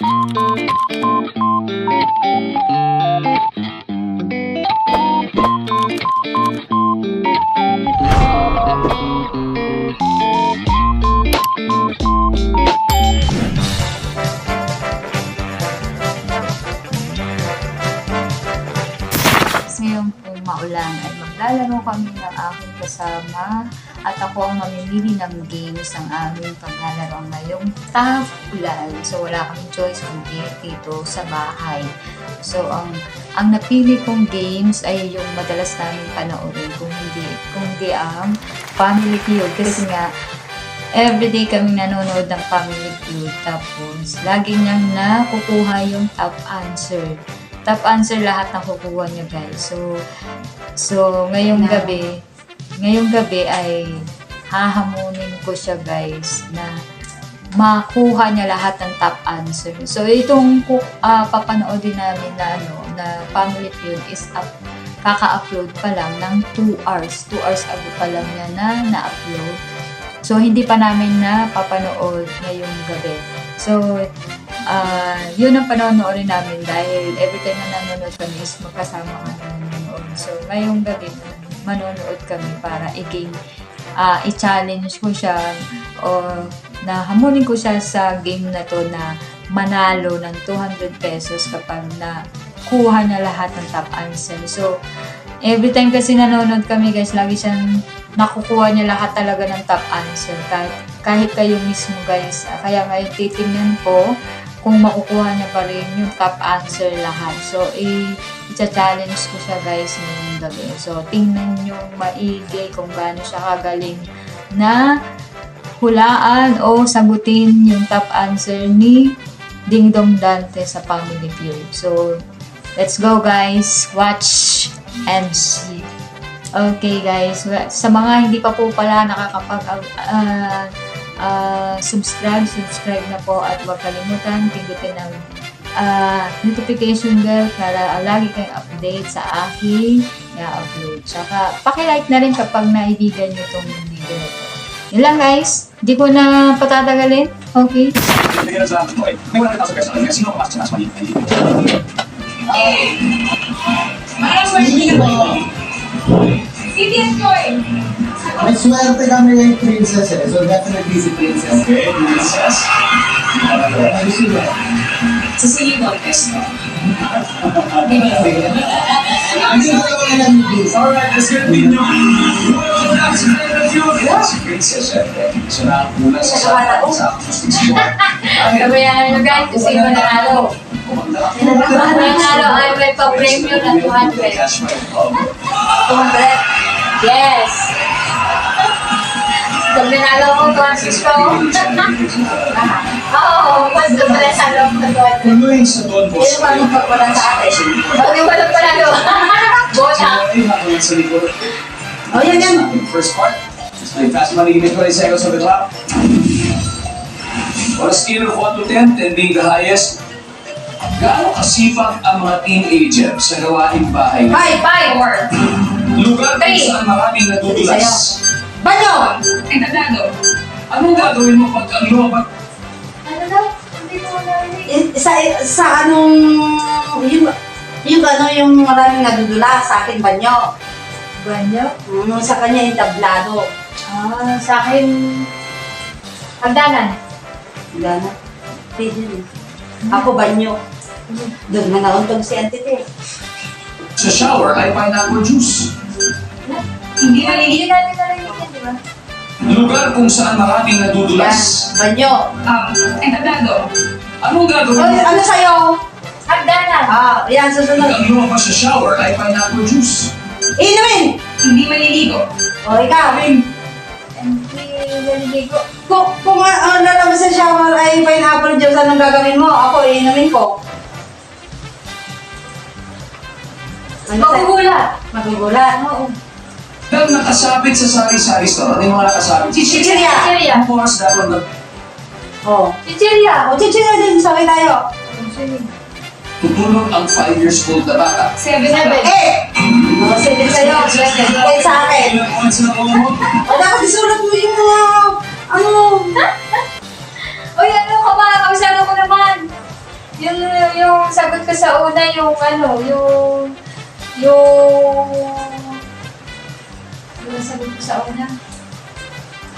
うん。Maglalaro kami ng aking kasama at ako ang mamimili ng games ng aming paglalaro ngayong tough ulan. So wala kaming choice kundi dito sa bahay. So ang ang napili kong games ay yung madalas namin panoorin kung hindi kung hindi ang Family Feud kasi nga everyday kami nanonood ng Family Feud tapos lagi niyang nakukuha yung top answer top answer lahat ng kukuha niya guys. So, so ngayong gabi, ngayong gabi ay hahamunin ko siya guys na makuha niya lahat ng top answer. So, itong uh, papanoodin namin na ano, na Family Feud is up, kaka-upload pa lang ng 2 hours. 2 hours ago pa lang niya na na-upload. So, hindi pa namin na papanood ngayong gabi. So, ah yun ang panonoorin namin dahil every time na nanonood kami is magkasama kami nanonood. So, ngayong gabi, manonood kami para i-game, ah i-challenge ko siya o na hamunin ko siya sa game na to na manalo ng 200 pesos kapag na kuha niya lahat ng top answer. So, every time kasi nanonood kami guys, lagi siyang nakukuha niya lahat talaga ng top answer. Kahit, kahit kayo mismo guys. Kaya ngayon titingnan ko kung makukuha niya pa rin yung top answer lahat. So, i-challenge ko siya guys ngayong gabi. So, tingnan nyo maigi kung gaano siya kagaling na hulaan o sagutin yung top answer ni Ding Dong Dante sa Family Feud. So, let's go guys. Watch and see. Okay guys, sa mga hindi pa po pala nakakapag ah, ah, subscribe, subscribe na po at huwag kalimutan pindutin ang ah, notification bell para lagi kayong update sa aking na-upload. Tsaka, pakilike na rin kapag naibigan nyo itong video na to. Yun lang guys, hindi ko na patatagalin. Okay? Kaya sa akin po eh, may wala swerte kami kay Princess eh. So definitely si Princess. Okay, princess. Ay, sila. Cecilia Lopez. Hindi ko naman alam ni Princess. Alright, let's continue. That's Si princess, syempre. Siya na ang una sa sa sa. Sabayan nyo guys, kung sino nanalo. Ang nanalo ay may pa-premium na 200. Cash my love. 200? Yes! Pag nanalo ko, 200 ko. Oo, mas doon pala sa loob ng 200. Tuloy sa pa Bosco. yung pagpala sa akin. Pag yung walang panalo, likod. Oh, yan yan. First part. Let's play fast money. Give me 20 seconds on the clock. On a scale of 1 to 10, 10 being the highest, gaano kasipag ang mga teenager sa gawaing bahay? Five, five. Lugar kung saan maraming nadudulas. Banyo! Encanado. Anong gagawin mo pag ang lumabat? Ano daw? Hindi ko narinig. I- Sa, sa anong... Yung, yung ano yung maraming nadudula sa akin banyo. Banyo? Mm, sa kanya yung tablado. Ah, sa akin, hagdanan. Wala na. Pwede rin. Ako banyo. Doon na nauntog si Auntie Te. Sa shower ay pineapple juice. Hindi maliliit. Hindi natin Lugar kung saan maraming Yan. nadudulas. Banyo. Um, Encanado. Anong gagawin Oy, mo ano sa'yo? Hagdanan. Ah, yan, susunod. ang lumabas sa shower ay pineapple juice? Inumin! Hindi maliligo. O, ikaw. Hindi naliligo. Kung, kung uh, lalabas sa shower ay pineapple juice, anong gagawin mo? Ako, inumin ko. Ano sa'yo? Magugulat. Magugulat. Oo. Dahil nakasabit sa sari-sari store, ano yung mga nakasabit? Chichirya! Chichirya. Ang oras dapat mag Oh. Chichirya. O, chichirya din, sabay tayo. tutulog ang 5 years old na bata. Seven. Seven. Eh! O, sige sa'yo. Kaya sa akin. O, dapat isulat mo yung mga, ano, Uy, ano ka ba? Kabisado ko naman. ko sa una yung ano, yung... Yung... Yung nasagot ko sa una.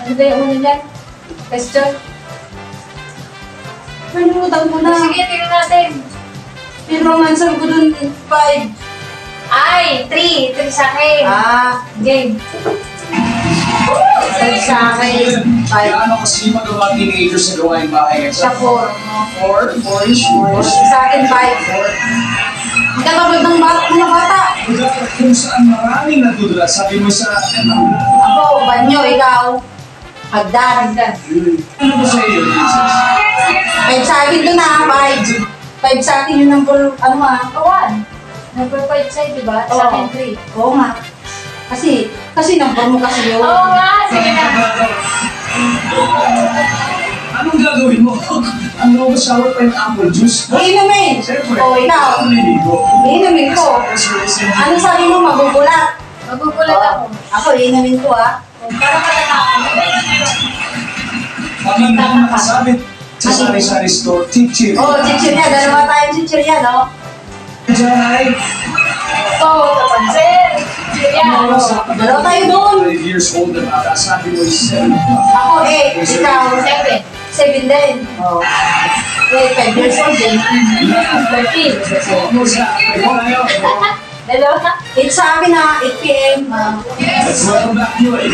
Ano ba yung una niyan? Question? Nalimutan ko na. Sige, tingnan natin. Pero ang answer ko dun, 5. Ay, 3. 3 sa akin. Ah, Game. five sa akin. 5. Gaano kasipag ang mga teenagers sa gawain bahay? Sa 4. Four? Four-ish? Four-ish? Sa akin, 5. Ang katapag ng bata, mga bata. Kung saan maraming nadudulas, sabi mo sa Ako, banyo, ikaw. Hagdan. Ano ba sa iyo? 5 sa akin doon ah, 5. 5 sa akin yung number, ano ah. Kawan. Number 5 sa'yo, di ba? Sa Oo. akin 3. Oo nga. Kasi, kasi number mo kasi yun. Oo nga, sige na. Anong gagawin mo? Ang Nova Sour Pineapple Juice? Iinumin. Siyempre. O, ikaw. Naliligo. Iinumin ko. Ano sabi mo, magugulat? Magugulat ako. Ako, iinumin ko ah. Para matatapos. Pag hindi mo nakasabit sa sari-sari store, chichir. Oh, chichirya. Dalawa tayong chichirya, no? Diyan ay, Ito, tapansin. Yan. Dalawa tayo doon. 5 years old na bata, sabi mo is 7. Ako, 8. Ikaw, 7. 7 din. Oh. Wait, 5 years old din. 13. Ano sa akin? Ayaw. Dalawa. 8 sa akin ah, 8 p.m. ah. Let's welcome back to it.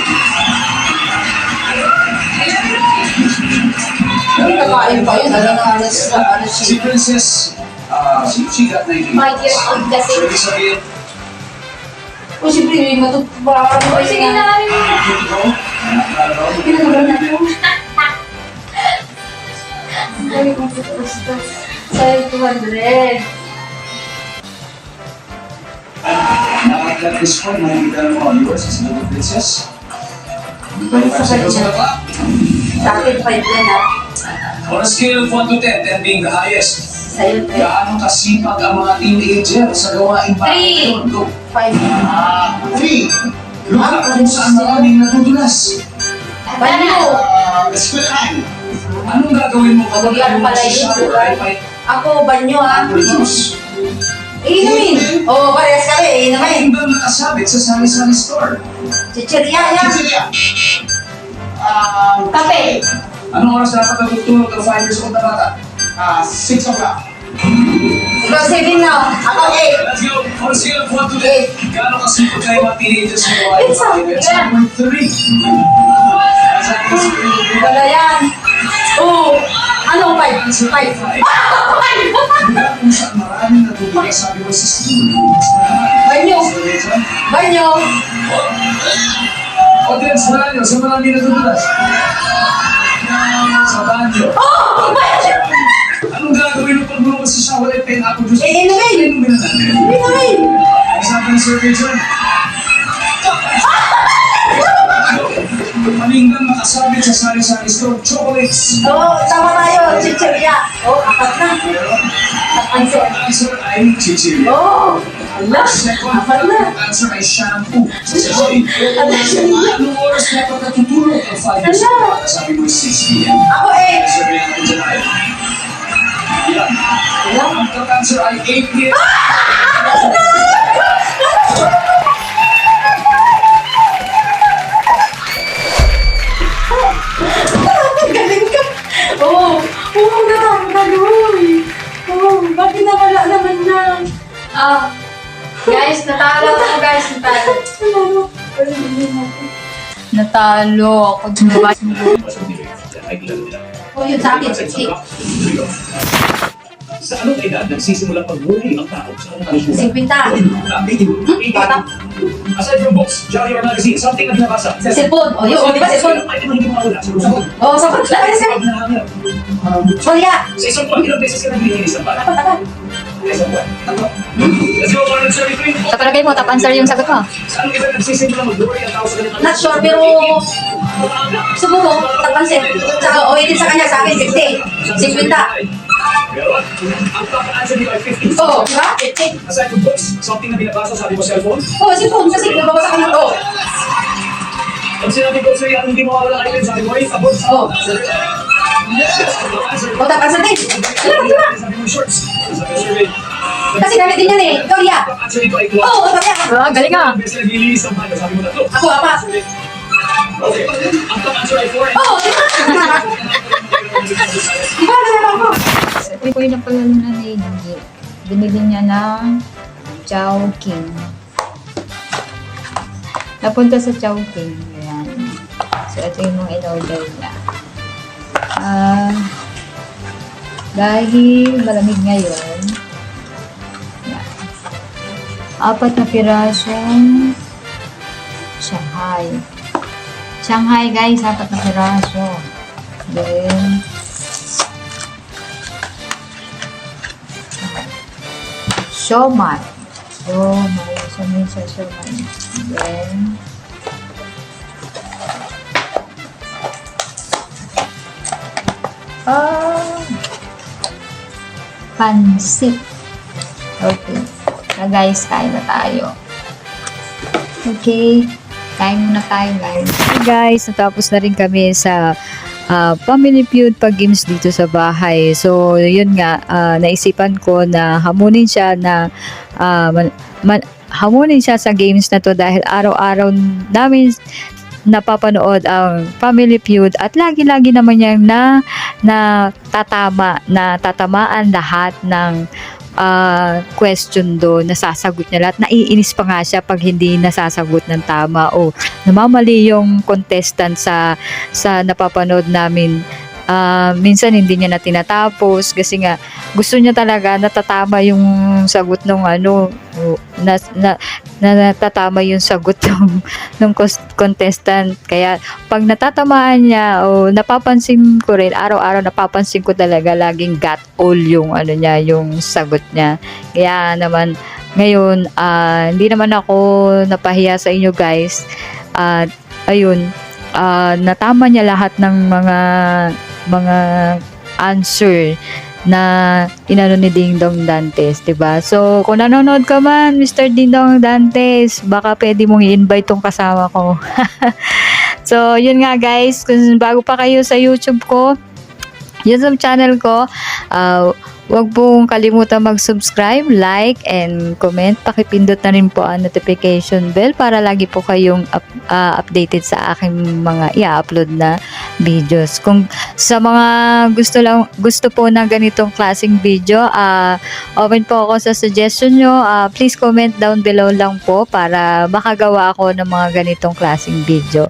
Ay, kakain pa yun. Alam na alas, alas Si 6. Princess, ah, she, she got 19. Five years old kasi. So, ibig sabihin, O, siyempre, yung matutubaran mo O, sige na. na raw. Pinagawa na ito. Sabi ko, gusto. Sabi 200. At this point, makikita ng mga viewers, si Little Princess. Balik sa 25 seconds kanya. on the clock. Sa akin, 5 din ah. On a scale of 1 to 10, 10 being the highest, Sa'yo, 3. gaano kasipag ang mga teenager sa gawain bahay Three. Go. 5. Ah, 3. Lugar kung saan maraming nadudulas. Banyo. Ah, eskwelahan. Anong gagawin mo kapag Lugar pala yun. Ako, banyo ah. apple juice? Iinumin. Oo, parehas kami. Iinumin. Ayun ba nakasabit sa sari-sari store? Chichirya yan. Chichirya. Ah, Kape. Anong oras dapat natutulog ang 5 years old na bata? Ah, 6 o'clock. Ikaw, 7 na. Ako, 8. Let's go. On a scale of 1 to 10, gaano kasipag kayo mga teenagers sa gawain It's? It's yeah. number 3. That's at least three. Wala yan. Oo. Ano, 5? 5. Lugar kung saan Banyo. Banyo. Audience, wala nyo. Sa maraming natutunas? Sa banyo. Oh, banyo. Anong gagawin mo pag lumabas sa shower at pen ako juice? Iinumin. Inumin na natin. Iinumin. Ang sabi ng survey dyan. Maninggan makasabit sa sari-sari store, chocolates. Oo, tama tayo. Chichirya. Oo, apat na. Ang ang correct answer ay chichiri. Oo. Ala, Second, apat ang na. answer ay shampoo. Chichiri. Anong oras dapat natutulog ang 5 years old? Sabi mo 6 p.m. Ako, 8. Survey natin dyan ay. Yan. Ang correct answer ay 8 p.m. Galing Ah. Guys, natalo ako guys. Natalo. Natalo ako. Diba? Oh, yun sa akin. Si- Sa anong edad nagsisimula paghuli ang tao sa kanilang kalusugan? 50. Bata. Aside from books, diary or magazine, something na binabasa. Cellphone. O, yun. O, di ba cellphone? Ay, di mo hindi mo mawala. Sa lusugan. Oo, sa pagkakala Sa siya. hangin. Sorya. Sa isang buwan, ilang beses ka naglilinis ng bata? Sa isang Sa palagay mo, top answer yung sagot mo. Not sure, pero siguro, tapansin. Saka, o, hindi sa kanya, sa akin, 50. 50. Pero, ang top answer dito ay 50. Oo, di ba? 50. Aside from books, something na binabasa, sabi mo cellphone. Oo, cellphone kasi nababasa ka ng to. Pag sinabi ko sa'yo, hindi mo mawala kayo, sabi mo, ay, abot. Oo. Yes, ang top answer. O, tapansin din. Diba? Sabi mo shorts. Sabi mo survey. Dito ay Oo, oh, tuwa. sabi Ah, galing ah. Na ang paano. Sabi. Ako, apat. Okay. Ang top answer ay 4. Oo, oh, di ba? Di ba, nalala ko? Ito yung napalala na hindi. Binili niya ng Chowking. Napunta sa Chowking. Ayan. So, ito yung mga in-order niya. Ah, dahil malamig ngayon, yan. Apat na pirasong Shanghai. Shanghai guys, apat na piraso. Then, siomai. Siomai. Siomai sa siomai. Then, ah, pansit. Okay. Guys, kain na tayo. Okay. Kain muna tayo guys. Hey guys, natapos na rin kami sa ah, Family Feud pag games dito sa bahay. So, yun nga, ah, naisipan ko na hamunin siya na ah, man- man- hamunin siya sa games na to dahil araw-araw namin napapanood ang Family Feud at lagi-lagi naman niyang na na tatama na tatamaan lahat ng ah, question do nasasagot niya lahat. Naiinis pa nga siya pag hindi nasasagot ng tama o namamali yung contestant sa sa napapanood namin. Ah, minsan hindi niya na tinatapos kasi nga gusto niya talaga natatama yung sagot ng ano na, na, na natatama yung sagot ng, ng contestant. Kaya pag natatamaan niya o napapansin ko rin araw-araw napapansin ko talaga laging got all yung ano niya yung sagot niya. Kaya naman ngayon ah, hindi naman ako napahiya sa inyo guys. At ayun ah, natama niya lahat ng mga mga answer na inano ni Ding Dong Dantes, 'di ba? So, kung nanonood ka man, Mr. Ding Dong Dantes, baka pwede mong i-invite tong kasama ko. so, yun nga guys, kung bago pa kayo sa YouTube ko, YouTube channel ko, uh, Huwag pong kalimutan mag-subscribe, like, and comment. Pakipindot na rin po ang notification bell para lagi po kayong up- ah, updated sa aking mga i-upload na videos. Kung sa mga gusto lang gusto po ng ganitong klaseng video, ah open po ako sa suggestion nyo. Ah, please comment down below lang po para makagawa ako ng mga ganitong klaseng video.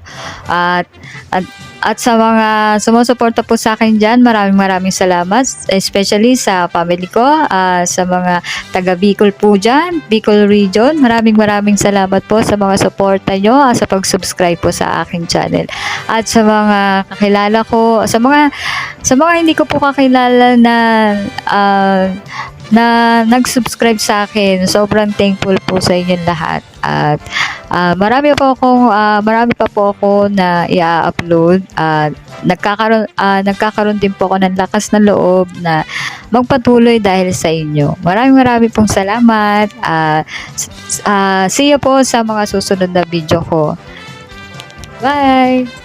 At at at sa mga sumusuporta po sa akin dyan, maraming maraming salamat. Especially sa family ko, ah, sa mga taga Bicol po dyan, Bicol region. Maraming maraming salamat po sa mga suporta nyo, ah, sa pag-subscribe po sa aking channel. At sa mga kakilala ko, sa mga sa mga hindi ko po kakilala na ah, na nag-subscribe sa akin. Sobrang thankful po sa inyong lahat. At ah, marami pa akong ah, marami pa po ako na i-upload at nagkakaroon ah, nagkakaroon din po ako ng lakas na loob na magpatuloy dahil sa inyo. Maraming maraming pong salamat. S- ah, see you po sa mga susunod na video ko. Bye!